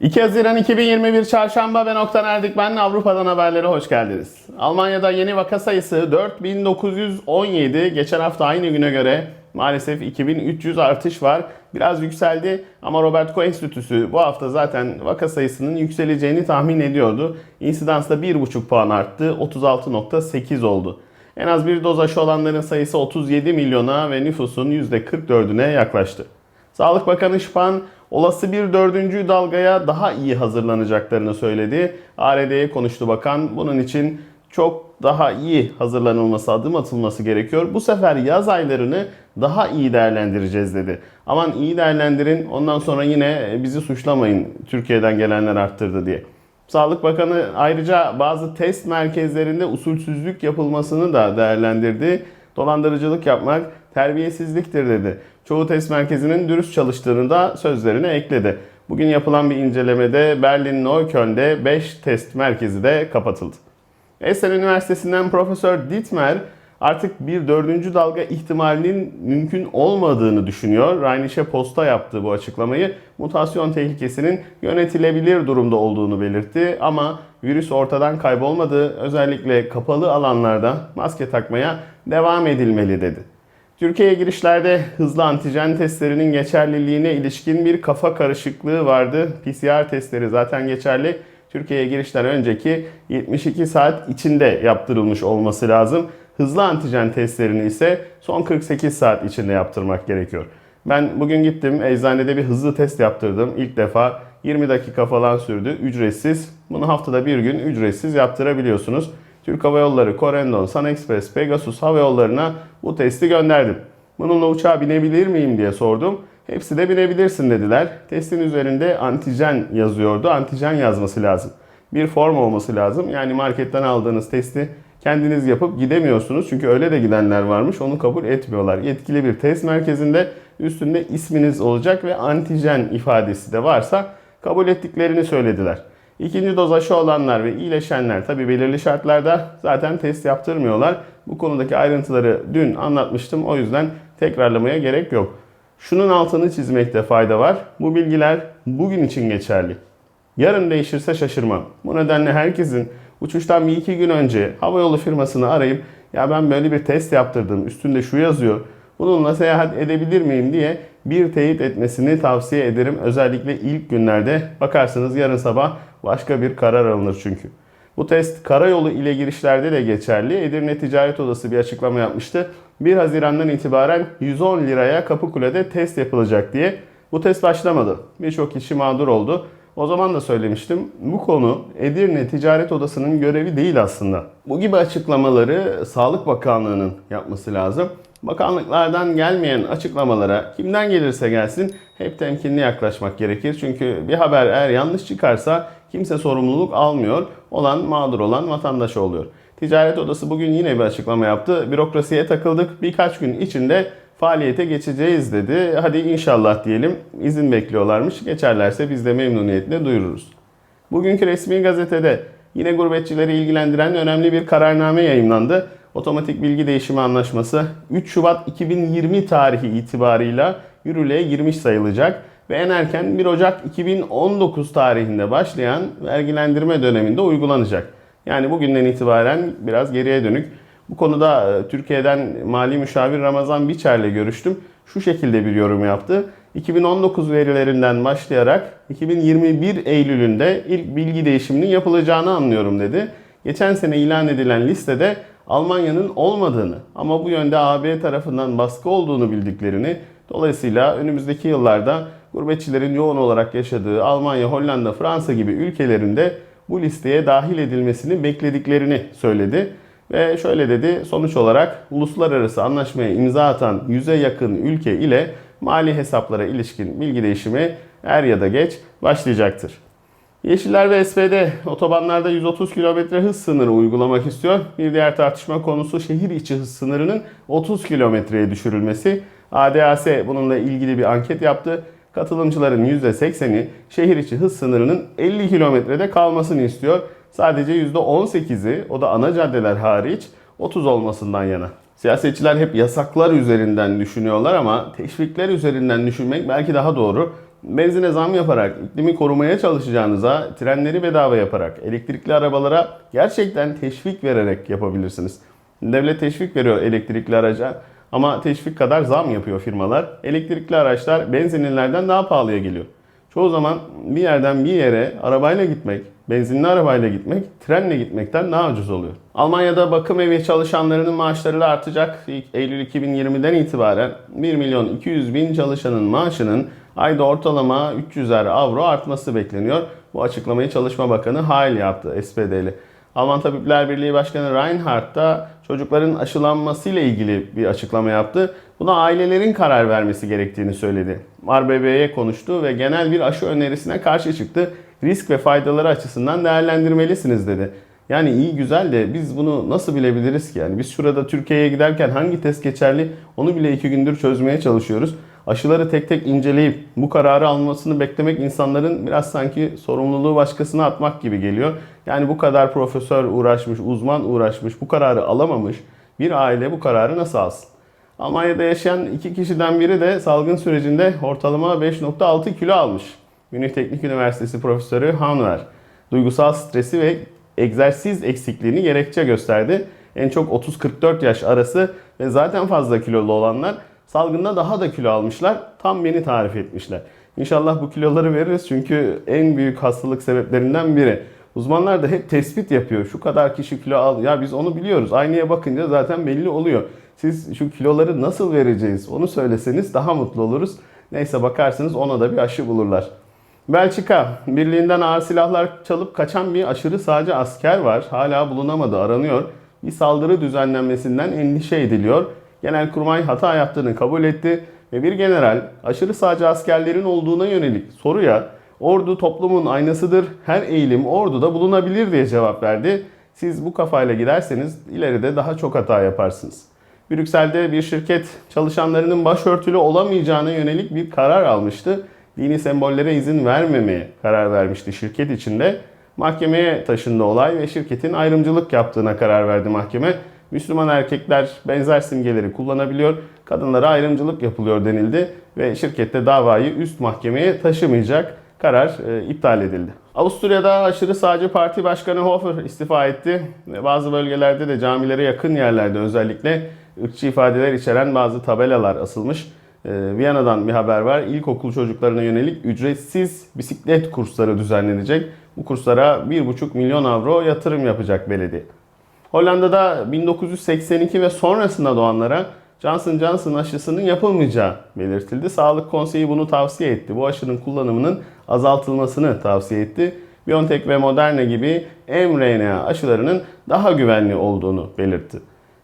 2 Haziran 2021 Çarşamba ben Oktan Erdik. Ben Avrupa'dan haberlere hoş geldiniz. Almanya'da yeni vaka sayısı 4917. Geçen hafta aynı güne göre maalesef 2300 artış var. Biraz yükseldi ama Robert Koch Enstitüsü bu hafta zaten vaka sayısının yükseleceğini tahmin ediyordu. İnsidansta 1,5 puan arttı. 36.8 oldu. En az bir doz aşı olanların sayısı 37 milyona ve nüfusun %44'üne yaklaştı. Sağlık Bakanı Spahn olası bir dördüncü dalgaya daha iyi hazırlanacaklarını söyledi. ARD'ye konuştu bakan. Bunun için çok daha iyi hazırlanılması, adım atılması gerekiyor. Bu sefer yaz aylarını daha iyi değerlendireceğiz dedi. Aman iyi değerlendirin ondan sonra yine bizi suçlamayın Türkiye'den gelenler arttırdı diye. Sağlık Bakanı ayrıca bazı test merkezlerinde usulsüzlük yapılmasını da değerlendirdi. Dolandırıcılık yapmak terbiyesizliktir dedi. Çoğu test merkezinin dürüst çalıştığını da sözlerine ekledi. Bugün yapılan bir incelemede Berlin Neukölln'de 5 test merkezi de kapatıldı. Essen Üniversitesi'nden Profesör Dietmer artık bir dördüncü dalga ihtimalinin mümkün olmadığını düşünüyor. Rheinische Post'a yaptığı bu açıklamayı mutasyon tehlikesinin yönetilebilir durumda olduğunu belirtti. Ama virüs ortadan kaybolmadı. Özellikle kapalı alanlarda maske takmaya devam edilmeli dedi. Türkiye'ye girişlerde hızlı antijen testlerinin geçerliliğine ilişkin bir kafa karışıklığı vardı. PCR testleri zaten geçerli. Türkiye'ye girişten önceki 72 saat içinde yaptırılmış olması lazım. Hızlı antijen testlerini ise son 48 saat içinde yaptırmak gerekiyor. Ben bugün gittim eczanede bir hızlı test yaptırdım. İlk defa 20 dakika falan sürdü. Ücretsiz. Bunu haftada bir gün ücretsiz yaptırabiliyorsunuz. Türk Hava Yolları, Corendon, Sun Express, Pegasus Hava Yolları'na bu testi gönderdim. Bununla uçağa binebilir miyim diye sordum. Hepsi de binebilirsin dediler. Testin üzerinde antijen yazıyordu. Antijen yazması lazım. Bir form olması lazım. Yani marketten aldığınız testi kendiniz yapıp gidemiyorsunuz. Çünkü öyle de gidenler varmış. Onu kabul etmiyorlar. Yetkili bir test merkezinde üstünde isminiz olacak ve antijen ifadesi de varsa kabul ettiklerini söylediler. İkinci doz aşı olanlar ve iyileşenler tabi belirli şartlarda zaten test yaptırmıyorlar. Bu konudaki ayrıntıları dün anlatmıştım. O yüzden tekrarlamaya gerek yok. Şunun altını çizmekte fayda var. Bu bilgiler bugün için geçerli. Yarın değişirse şaşırmam. Bu nedenle herkesin uçuştan bir iki gün önce havayolu firmasını arayıp ya ben böyle bir test yaptırdım üstünde şu yazıyor bununla seyahat edebilir miyim diye bir teyit etmesini tavsiye ederim. Özellikle ilk günlerde bakarsınız yarın sabah başka bir karar alınır çünkü. Bu test karayolu ile girişlerde de geçerli. Edirne Ticaret Odası bir açıklama yapmıştı. 1 Haziran'dan itibaren 110 liraya Kapıkule'de test yapılacak diye. Bu test başlamadı. Birçok kişi mağdur oldu. O zaman da söylemiştim. Bu konu Edirne Ticaret Odası'nın görevi değil aslında. Bu gibi açıklamaları Sağlık Bakanlığı'nın yapması lazım. Bakanlıklardan gelmeyen açıklamalara kimden gelirse gelsin hep temkinli yaklaşmak gerekir. Çünkü bir haber eğer yanlış çıkarsa kimse sorumluluk almıyor. Olan mağdur olan vatandaş oluyor. Ticaret Odası bugün yine bir açıklama yaptı. Bürokrasiye takıldık. Birkaç gün içinde faaliyete geçeceğiz dedi. Hadi inşallah diyelim. İzin bekliyorlarmış. Geçerlerse biz de memnuniyetle duyururuz. Bugünkü resmi gazetede yine gurbetçileri ilgilendiren önemli bir kararname yayınlandı. Otomatik bilgi değişimi anlaşması 3 Şubat 2020 tarihi itibarıyla yürürlüğe girmiş sayılacak ve en erken 1 Ocak 2019 tarihinde başlayan vergilendirme döneminde uygulanacak. Yani bugünden itibaren biraz geriye dönük. Bu konuda e, Türkiye'den Mali Müşavir Ramazan Biçer'le görüştüm. Şu şekilde bir yorum yaptı. 2019 verilerinden başlayarak 2021 Eylül'ünde ilk bilgi değişiminin yapılacağını anlıyorum dedi. Geçen sene ilan edilen listede Almanya'nın olmadığını ama bu yönde AB tarafından baskı olduğunu bildiklerini dolayısıyla önümüzdeki yıllarda gurbetçilerin yoğun olarak yaşadığı Almanya, Hollanda, Fransa gibi ülkelerinde bu listeye dahil edilmesini beklediklerini söyledi. Ve şöyle dedi, sonuç olarak uluslararası anlaşmaya imza atan yüze yakın ülke ile mali hesaplara ilişkin bilgi değişimi er ya da geç başlayacaktır. Yeşiller ve SPD otobanlarda 130 km hız sınırı uygulamak istiyor. Bir diğer tartışma konusu şehir içi hız sınırının 30 kilometreye düşürülmesi. ADAS bununla ilgili bir anket yaptı. Katılımcıların %80'i şehir içi hız sınırının 50 kilometrede kalmasını istiyor. Sadece %18'i o da ana caddeler hariç 30 olmasından yana. Siyasetçiler hep yasaklar üzerinden düşünüyorlar ama teşvikler üzerinden düşünmek belki daha doğru. benzine zam yaparak, iklimi korumaya çalışacağınıza trenleri bedava yaparak, elektrikli arabalara gerçekten teşvik vererek yapabilirsiniz. Devlet teşvik veriyor elektrikli araca ama teşvik kadar zam yapıyor firmalar. Elektrikli araçlar benzinlilerden daha pahalıya geliyor. Çoğu zaman bir yerden bir yere arabayla gitmek, benzinli arabayla gitmek, trenle gitmekten daha ucuz oluyor. Almanya'da bakım evi çalışanlarının maaşları da artacak. Eylül 2020'den itibaren 1 milyon 200 bin çalışanın maaşının ayda ortalama 300'er avro artması bekleniyor. Bu açıklamayı Çalışma Bakanı Heil yaptı SPD'li. Alman Tabipler Birliği Başkanı Reinhardt da çocukların aşılanmasıyla ilgili bir açıklama yaptı. Buna ailelerin karar vermesi gerektiğini söyledi. RBB'ye konuştu ve genel bir aşı önerisine karşı çıktı. Risk ve faydaları açısından değerlendirmelisiniz dedi. Yani iyi güzel de biz bunu nasıl bilebiliriz ki? Yani biz şurada Türkiye'ye giderken hangi test geçerli onu bile iki gündür çözmeye çalışıyoruz. Aşıları tek tek inceleyip bu kararı almasını beklemek insanların biraz sanki sorumluluğu başkasına atmak gibi geliyor. Yani bu kadar profesör uğraşmış, uzman uğraşmış, bu kararı alamamış bir aile bu kararı nasıl alsın? Almanya'da yaşayan iki kişiden biri de salgın sürecinde ortalama 5.6 kilo almış. Münih Teknik Üniversitesi Profesörü Hanver duygusal stresi ve egzersiz eksikliğini gerekçe gösterdi. En çok 30-44 yaş arası ve zaten fazla kilolu olanlar salgında daha da kilo almışlar. Tam beni tarif etmişler. İnşallah bu kiloları veririz çünkü en büyük hastalık sebeplerinden biri. Uzmanlar da hep tespit yapıyor. Şu kadar kişi kilo al. Ya biz onu biliyoruz. Aynaya bakınca zaten belli oluyor. Siz şu kiloları nasıl vereceğiz onu söyleseniz daha mutlu oluruz. Neyse bakarsınız ona da bir aşı bulurlar. Belçika, birliğinden ağır silahlar çalıp kaçan bir aşırı sağcı asker var. Hala bulunamadı, aranıyor. Bir saldırı düzenlenmesinden endişe ediliyor. Genelkurmay hata yaptığını kabul etti ve bir general aşırı sağcı askerlerin olduğuna yönelik soruya ordu toplumun aynasıdır, her eğilim orduda bulunabilir diye cevap verdi. Siz bu kafayla giderseniz ileride daha çok hata yaparsınız. Brüksel'de bir şirket çalışanlarının başörtülü olamayacağına yönelik bir karar almıştı. Dini sembollere izin vermemeye karar vermişti şirket içinde. Mahkemeye taşındı olay ve şirketin ayrımcılık yaptığına karar verdi mahkeme. Müslüman erkekler benzer simgeleri kullanabiliyor, kadınlara ayrımcılık yapılıyor denildi ve şirkette davayı üst mahkemeye taşımayacak karar e, iptal edildi. Avusturya'da aşırı sağcı parti başkanı Hofer istifa etti. Ve Bazı bölgelerde de camilere yakın yerlerde özellikle ırkçı ifadeler içeren bazı tabelalar asılmış. E, Viyana'dan bir haber var. İlkokul çocuklarına yönelik ücretsiz bisiklet kursları düzenlenecek. Bu kurslara 1,5 milyon avro yatırım yapacak belediye. Hollanda'da 1982 ve sonrasında doğanlara Johnson Johnson aşısının yapılmayacağı belirtildi. Sağlık Konseyi bunu tavsiye etti. Bu aşının kullanımının azaltılmasını tavsiye etti. BioNTech ve Moderna gibi mRNA aşılarının daha güvenli olduğunu belirtti.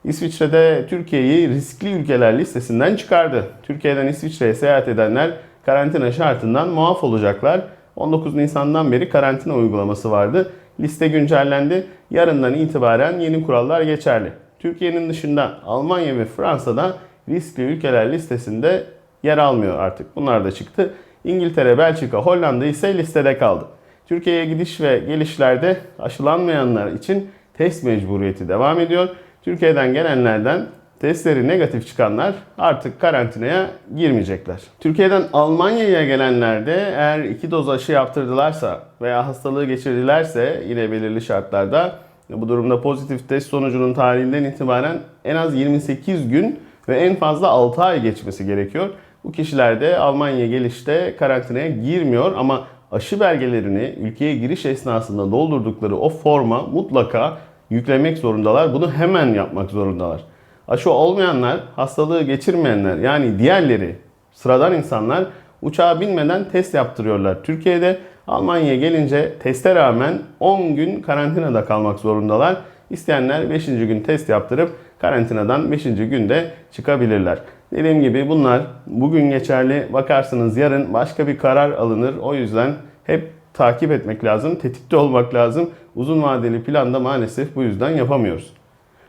İsviçre'de Türkiye'yi riskli ülkeler listesinden çıkardı. Türkiye'den İsviçre'ye seyahat edenler karantina şartından muaf olacaklar. 19 Nisan'dan beri karantina uygulaması vardı. Liste güncellendi. Yarından itibaren yeni kurallar geçerli. Türkiye'nin dışında Almanya ve Fransa'da riskli ülkeler listesinde yer almıyor artık. Bunlar da çıktı. İngiltere, Belçika, Hollanda ise listede kaldı. Türkiye'ye gidiş ve gelişlerde aşılanmayanlar için test mecburiyeti devam ediyor. Türkiye'den gelenlerden testleri negatif çıkanlar artık karantinaya girmeyecekler. Türkiye'den Almanya'ya gelenler de eğer iki doz aşı yaptırdılarsa veya hastalığı geçirdilerse yine belirli şartlarda bu durumda pozitif test sonucunun tarihinden itibaren en az 28 gün ve en fazla 6 ay geçmesi gerekiyor. Bu kişiler de Almanya'ya gelişte karantinaya girmiyor ama aşı belgelerini ülkeye giriş esnasında doldurdukları o forma mutlaka yüklemek zorundalar. Bunu hemen yapmak zorundalar. Aşı olmayanlar, hastalığı geçirmeyenler yani diğerleri sıradan insanlar uçağa binmeden test yaptırıyorlar. Türkiye'de Almanya'ya gelince teste rağmen 10 gün karantinada kalmak zorundalar. İsteyenler 5. gün test yaptırıp karantinadan 5. günde çıkabilirler. Dediğim gibi bunlar bugün geçerli. Bakarsınız yarın başka bir karar alınır. O yüzden hep takip etmek lazım, tetikte olmak lazım. Uzun vadeli planda maalesef bu yüzden yapamıyoruz.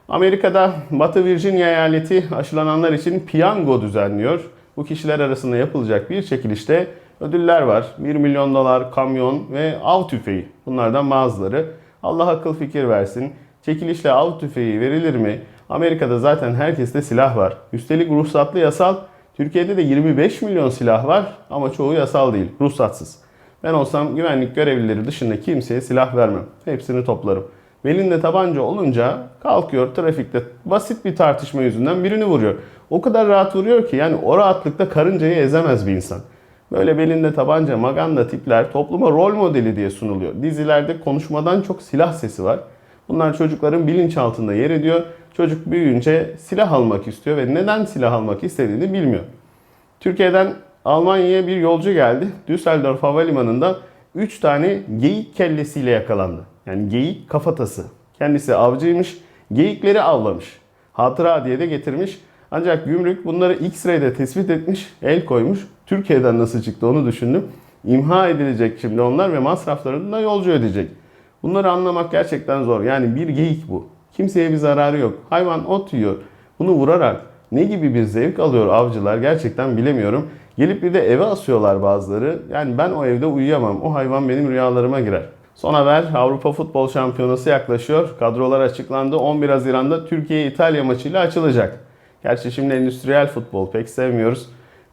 Amerika'da Batı Virginia eyaleti aşılananlar için piyango düzenliyor. Bu kişiler arasında yapılacak bir çekilişte ödüller var. 1 milyon dolar, kamyon ve av tüfeği. Bunlardan bazıları. Allah akıl fikir versin. Çekilişle av tüfeği verilir mi? Amerika'da zaten herkeste silah var. Üstelik ruhsatlı yasal. Türkiye'de de 25 milyon silah var ama çoğu yasal değil, ruhsatsız. Ben olsam güvenlik görevlileri dışında kimseye silah vermem. Hepsini toplarım. Belinde tabanca olunca kalkıyor trafikte basit bir tartışma yüzünden birini vuruyor. O kadar rahat vuruyor ki yani o rahatlıkta karıncayı ezemez bir insan. Böyle belinde tabanca, maganda tipler topluma rol modeli diye sunuluyor. Dizilerde konuşmadan çok silah sesi var. Bunlar çocukların bilinçaltında yer ediyor. Çocuk büyüyünce silah almak istiyor ve neden silah almak istediğini bilmiyor. Türkiye'den Almanya'ya bir yolcu geldi. Düsseldorf Havalimanı'nda 3 tane geyik kellesiyle yakalandı. Yani geyik kafatası. Kendisi avcıymış, geyikleri avlamış. Hatıra diye de getirmiş. Ancak gümrük bunları X-ray'de tespit etmiş, el koymuş. Türkiye'den nasıl çıktı onu düşündüm. İmha edilecek şimdi onlar ve masraflarını da yolcu ödeyecek. Bunları anlamak gerçekten zor. Yani bir geyik bu. Kimseye bir zararı yok. Hayvan ot yiyor. Bunu vurarak ne gibi bir zevk alıyor avcılar gerçekten bilemiyorum. Gelip bir de eve asıyorlar bazıları. Yani ben o evde uyuyamam. O hayvan benim rüyalarıma girer. Son haber Avrupa Futbol Şampiyonası yaklaşıyor. Kadrolar açıklandı. 11 Haziran'da Türkiye-İtalya maçıyla açılacak. Gerçi şimdi endüstriyel futbol pek sevmiyoruz.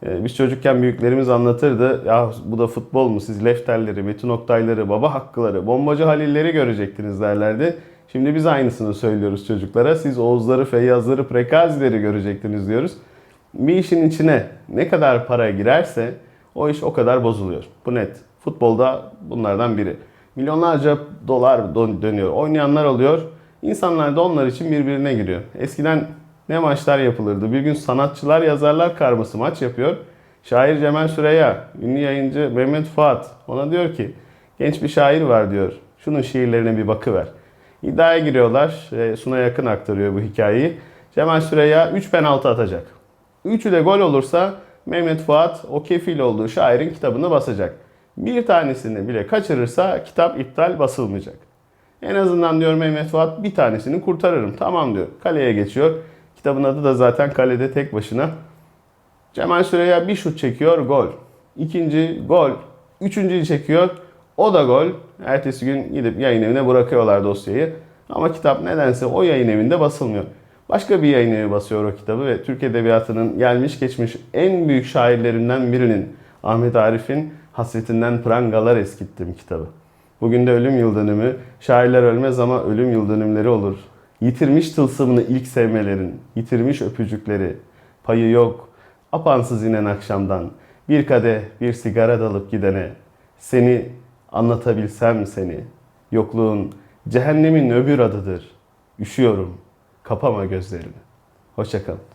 Ee, Biz çocukken büyüklerimiz anlatırdı. Ya bu da futbol mu? Siz Lefterleri, Metin Oktayları, Baba Hakkıları, Bombacı Halilleri görecektiniz derlerdi. Şimdi biz aynısını söylüyoruz çocuklara. Siz Oğuzları, Feyyazları, Prekazileri görecektiniz diyoruz. Bir işin içine ne kadar para girerse o iş o kadar bozuluyor. Bu net. Futbolda bunlardan biri. Milyonlarca dolar dön- dönüyor. Oynayanlar oluyor. İnsanlar da onlar için birbirine giriyor. Eskiden ne maçlar yapılırdı? Bir gün sanatçılar, yazarlar karması maç yapıyor. Şair Cemal Süreya, ünlü yayıncı Mehmet Fuat ona diyor ki genç bir şair var diyor. Şunun şiirlerine bir bakıver. İddiaya giriyorlar. Suna yakın aktarıyor bu hikayeyi. Cemal Süreya 3 penaltı atacak. Üçü de gol olursa Mehmet Fuat o kefil olduğu şairin kitabını basacak. Bir tanesini bile kaçırırsa kitap iptal basılmayacak. En azından diyor Mehmet Fuat bir tanesini kurtarırım. Tamam diyor. Kaleye geçiyor. Kitabın adı da zaten kalede tek başına. Cemal Süreya bir şut çekiyor, gol. İkinci gol. Üçüncüyü çekiyor, o da gol. Ertesi gün gidip yayın evine bırakıyorlar dosyayı. Ama kitap nedense o yayın evinde basılmıyor. Başka bir yayın evi basıyor o kitabı ve Türk Edebiyatı'nın gelmiş geçmiş en büyük şairlerinden birinin Ahmet Arif'in Hasretinden Prangalar Eskittim kitabı. Bugün de ölüm yıl dönümü. Şairler ölmez ama ölüm yıl dönümleri olur. Yitirmiş tılsımını ilk sevmelerin, yitirmiş öpücükleri, payı yok, apansız inen akşamdan, bir kadeh, bir sigara dalıp gidene, seni anlatabilsem seni, yokluğun cehennemin öbür adıdır. Üşüyorum, kapama gözlerini. Hoşçakalın.